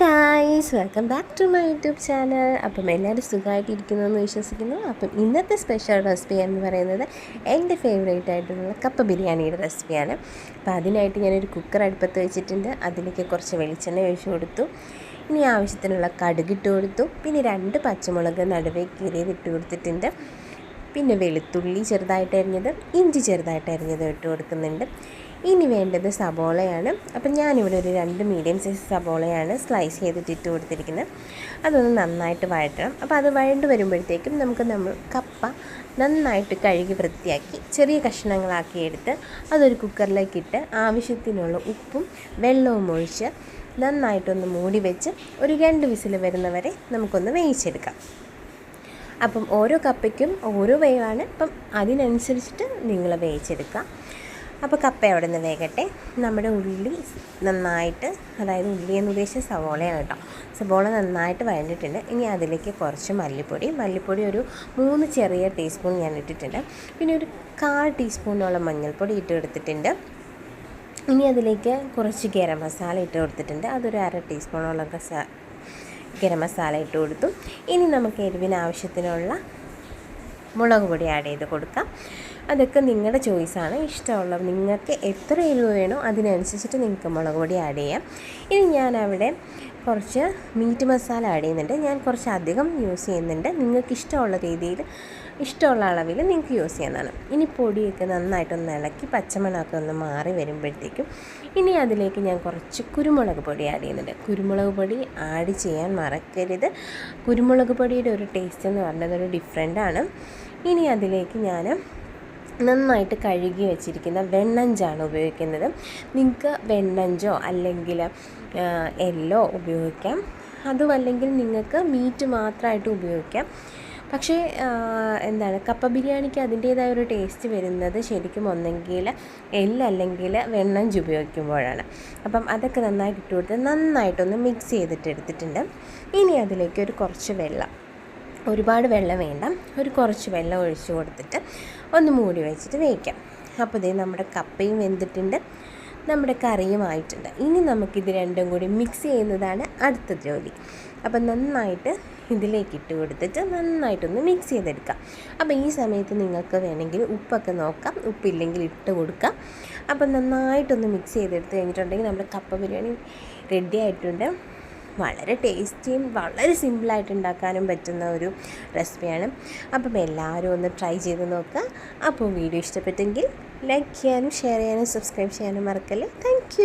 Guys welcome back to my YouTube channel അപ്പം എല്ലാവരും സുഖമായിട്ടിരിക്കുന്നു വിശ്വസിക്കുന്നു. അപ്പം ഇന്നത്തെ സ്പെഷ്യൽ റെസിപ്പി എന്ന് പറയുന്നത് എന്റെ ഫേവറേറ്റ് ആയിട്ടുള്ള കപ്പ ബിരിയാണിയുടെ റെസിപ്പിയാണ് അപ്പം അതിനായിട്ട് ഞാനൊരു കുക്കർ അടുപ്പത്ത് വെച്ചിട്ടുണ്ട്. അതിലേക്ക് കുറച്ച് വെളിച്ചെണ്ണ ഒഴിച്ചു കൊടുത്തു. ഇനി ആവശ്യത്തിനുള്ള കടുകിട്ട് കൊടുത്തു. പിന്നെ രണ്ട് പച്ചമുളക് നടുവേ കീറിയത് ഇട്ട് കൊടുത്തിട്ടുണ്ട്. പിന്നെ വെളുത്തുള്ളി ചെറുതായിട്ട് അരിഞ്ഞത് ഇഞ്ചി ചെറുതായിട്ട് അരിഞ്ഞത് ഇട്ട് കൊടുക്കുന്നുണ്ട്. ഇനി വേണ്ടത് സബോളയാണ്. അപ്പം ഞാനിവിടെ ഒരു രണ്ട് മീഡിയം സൈസ് സബോളയാണ് സ്ലൈസ് ചെയ്തിട്ട് ഇട്ട് കൊടുത്തിരിക്കുന്നത്. അതൊന്ന് നന്നായിട്ട് വഴറ്റണം. അപ്പോൾ അത് വഴണ്ട് വരുമ്പോഴത്തേക്കും നമുക്ക് നമ്മൾ കപ്പ നന്നായിട്ട് കഴുകി വൃത്തിയാക്കി ചെറിയ കഷ്ണങ്ങളാക്കി എടുത്ത് അതൊരു കുക്കറിലേക്ക് ഇട്ട് ആവശ്യത്തിനുള്ള ഉപ്പും വെള്ളവും ഒഴിച്ച് നന്നായിട്ടൊന്ന് മൂടി വെച്ച് ഒരു രണ്ട് വിസിൽ വരുന്നവരെ നമുക്കൊന്ന് വേവിച്ചെടുക്കാം. അപ്പം ഓരോ കപ്പയ്ക്കും ഓരോ വേവാണ്. അപ്പം അതിനനുസരിച്ചിട്ട് നിങ്ങൾ വേവിച്ചെടുക്കുക. അപ്പോൾ കപ്പ അവിടെ നിന്ന് വേകട്ടെ നമ്മുടെ ഉള്ളി നന്നായിട്ട് അതായത് ഉള്ളി എന്ന് ഉദ്ദേശിച്ച സവോളയാണ് കേട്ടോ. സവോള നന്നായിട്ട് വഴഞ്ഞിട്ടുണ്ട്. ഇനി അതിലേക്ക് കുറച്ച് മല്ലിപ്പൊടി. മല്ലിപ്പൊടി ഒരു മൂന്ന് ചെറിയ ടീസ്പൂൺ ഞാൻ ഇട്ടിട്ടുണ്ട്. പിന്നെ ഒരു കാൽ ടീസ്പൂണോളം മഞ്ഞൾപ്പൊടി ഇട്ട് കൊടുത്തിട്ടുണ്ട്. ഇനി അതിലേക്ക് കുറച്ച് ഗരം മസാല ഇട്ട് കൊടുത്തിട്ടുണ്ട്. അതൊരു അര ടീസ്പൂണോളം ഗരം മസാല ഇട്ട് കൊടുത്തു. ഇനി നമുക്ക് എരിവിന് ആവശ്യത്തിനുള്ള മുളക് പൊടി ആഡ് ചെയ്ത് കൊടുക്കാം. അതൊക്കെ നിങ്ങളുടെ ചോയ്സാണ് ഇഷ്ടമുള്ളത് നിങ്ങൾക്ക് എത്ര എരിവ് വേണോ അതിനനുസരിച്ചിട്ട് നിങ്ങൾക്ക് മുളക് പൊടി ആഡ് ചെയ്യാം. ഇനി ഞാൻ അവിടെ കുറച്ച് മീറ്റ് മസാല ആഡ് ചെയ്യുന്നുണ്ട്. ഞാൻ കുറച്ച് അധികം യൂസ് ചെയ്യുന്നുണ്ട്. നിങ്ങൾക്ക് ഇഷ്ടമുള്ള രീതിയിൽ ഇഷ്ടമുള്ള അളവിൽ നിങ്ങൾക്ക് യൂസ് ചെയ്യുന്നതാണ് ഇനി പൊടിയൊക്കെ നന്നായിട്ടൊന്ന് ഇളക്കി പച്ചമുളകൊക്കെ ഒന്ന് മാറി വരുമ്പോഴത്തേക്കും ഇനി അതിലേക്ക് ഞാൻ കുറച്ച് കുരുമുളക് പൊടി ആഡ് ചെയ്യുന്നുണ്ട്. കുരുമുളക് പൊടി ആഡ് ചെയ്യാൻ മറക്കരുത്. കുരുമുളക് പൊടിയുടെ ഒരു ടേസ്റ്റ് എന്ന് പറഞ്ഞത് ഒരു ഡിഫറെന്റാണ് ഇനി അതിലേക്ക് ഞാൻ നന്നായിട്ട് കഴുകി വെച്ചിരിക്കുന്ന വെണ്ണഞ്ചാണ് ഉപയോഗിക്കുന്നത്. നിങ്ങൾക്ക് വെണ്ണഞ്ചോ അല്ലെങ്കിൽ എല്ലോ ഉപയോഗിക്കാം. അതും അല്ലെങ്കിൽ നിങ്ങൾക്ക് മീറ്റ് മാത്രമായിട്ട് ഉപയോഗിക്കാം. പക്ഷേ എന്താണ് കപ്പ ബിരിയാണിക്ക് അതിന്റേതായ ഒരു ടേസ്റ്റ് വരുന്നത് ശരിക്കും ഒന്നെങ്കിൽ എല്ലല്ലെങ്കിൽ വെണ്ണഞ്ച് ഉപയോഗിക്കുമ്പോഴാണ്. അപ്പം അതൊക്കെ നന്നായിട്ട് ഇട്ട് കൊടുത്ത് നന്നായിട്ടൊന്ന് മിക്സ് ചെയ്തിട്ട് എടുത്തിട്ടുണ്ട്. ഇനി അതിലേക്ക് ഒരു കുറച്ച് വെള്ളം ഒരുപാട് വെള്ളം വേണ്ട ഒരു കുറച്ച് വെള്ളം ഒഴിച്ച് കൊടുത്തിട്ട് ഒന്ന് മൂടി വെച്ചിട്ട് വേവിക്കാം. അപ്പോൾ ഇതേ നമ്മുടെ കപ്പയും വെന്തിട്ടുണ്ട് നമ്മുടെ കറിയും ആയിട്ടുണ്ട്. ഇനി നമുക്കിത് രണ്ടും കൂടി മിക്സ് ചെയ്യുന്നതാണ് അടുത്ത ജോലി. അപ്പം നന്നായിട്ട് ഇതിലേക്ക് ഇട്ട് കൊടുത്തിട്ട് നന്നായിട്ടൊന്ന് മിക്സ് ചെയ്തെടുക്കാം. അപ്പോൾ ഈ സമയത്ത് നിങ്ങൾക്ക് വേണമെങ്കിൽ ഉപ്പൊക്കെ നോക്കാം ഉപ്പില്ലെങ്കിൽ ഇട്ട് കൊടുക്കാം. അപ്പം നന്നായിട്ടൊന്ന് മിക്സ് ചെയ്തെടുത്ത് കഴിഞ്ഞിട്ടുണ്ടെങ്കിൽ നമ്മുടെ കപ്പ ബിരിയാണി റെഡി ആയിട്ടുണ്ട്. വളരെ ടേസ്റ്റിയും വളരെ സിമ്പിളായിട്ട് ഉണ്ടാക്കാനും പറ്റുന്ന ഒരു റെസിപ്പിയാണ്. അപ്പം എല്ലാവരും ഒന്ന് ട്രൈ ചെയ്ത് നോക്കുക. അപ്പോൾ വീഡിയോ ഇഷ്ടപ്പെട്ടെങ്കിൽ ലൈക്ക് ചെയ്യാനും ഷെയർ ചെയ്യാനും സബ്സ്ക്രൈബ് ചെയ്യാനും മറക്കല്ലേ. താങ്ക്